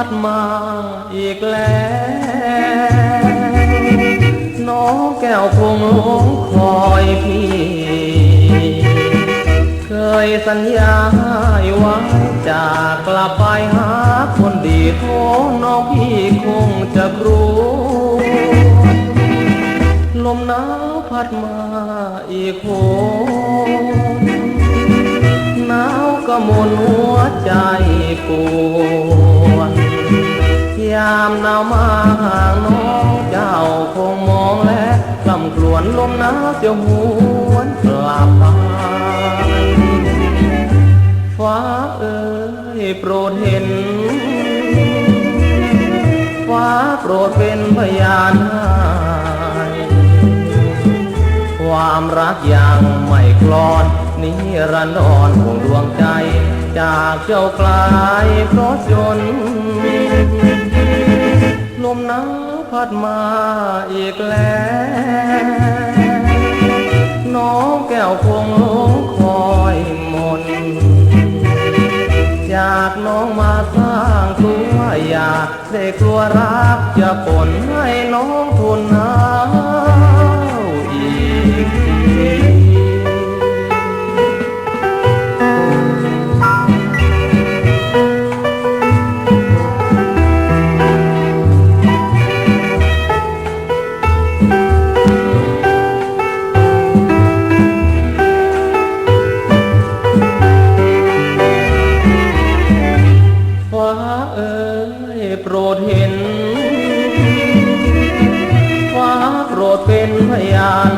ัดมาอีกแล้ว น้องแก้วคงหลงคอยพี่ เคยสัญญาไว้จากกลับไปหาคนดีโทน้องพี่คงจะรู้ ลมหนาวพัดมาอีกโหนหนาวก็มนหัวใจปวดามหนาวมาห่างน้องเจ้าคงมองและกำกลวนลมหนาวจะหวนกลับไปฟ้าเอ๋ยโปรดเห็น ฟ้าโปรดเป็นพยานให้ความรักอยังไม่คลอนนิรันดรห่วงดวงใจ จากเจ้ากลายเพราะจน มหนาวพัดมาอีกแล้ว น้องแก้วคงลงคอยมน จากน้องมาสร้างตัวอยากได้กลัวรักจะปนให้น้องทนหนา เอ๋ยโปรดเห็น ฟ้าโปรดเป็นพยาน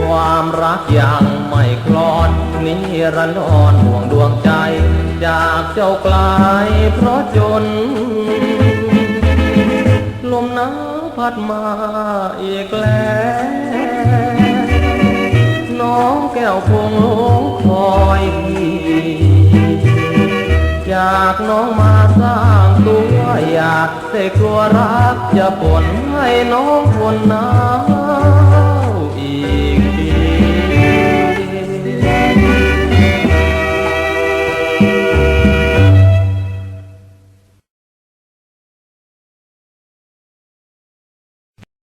ความรักอยังไม่คลอนนิรันดรห่วงดวงใจ จากเจ้ากลายเพราะจน ลมหนาวพัดมาอีกแล้วน้องแก้วคงลงคอยพี่ากน้องมาสร้างตัวอยากแต่กลัวรักจะปนให้น้องคนนาว